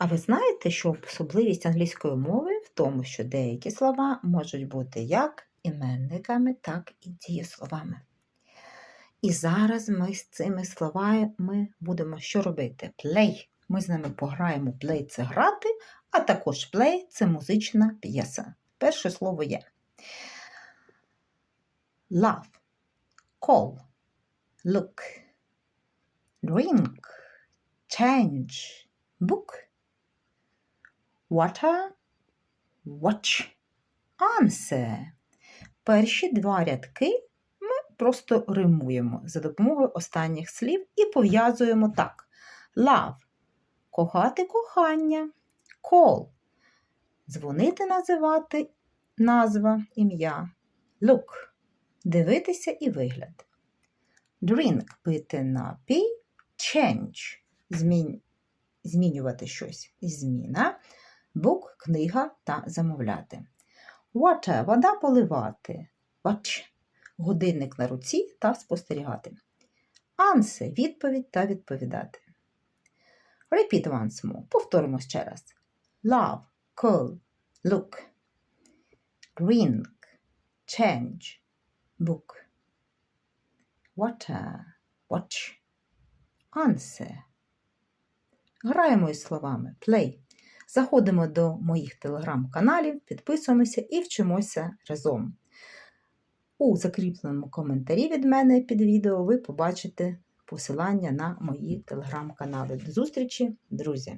А ви знаєте, що особливість англійської мови в тому, що деякі слова можуть бути як іменниками, так і дієсловами. І зараз ми з цими словами будемо що робити? Play. Ми з ними пограємо play це грати, а також play це музична п'єса. Перше слово є love, call, look, drink, change, book, water, watch, answer. Перші два рядки ми просто римуємо за допомогою останніх слів і пов'язуємо так. Love – кохати кохання, call – дзвонити називати назва, ім'я, look – дивитися і вигляд. Drink – пити напій, change – змінювати щось, зміна, book – книга та замовляти. Water – вода поливати, watch – годинник на руці та спостерігати. Answer – відповідь та відповідати. Repeat once more. Повторимо ще раз. Love, call, look. Drink, change, book. Water, watch. Answer. Граємо із словами play. Заходимо до моїх телеграм-каналів, підписуємося і вчимося разом. У закріпленому коментарі від мене під відео ви побачите посилання на мої телеграм-канали. До зустрічі, друзі!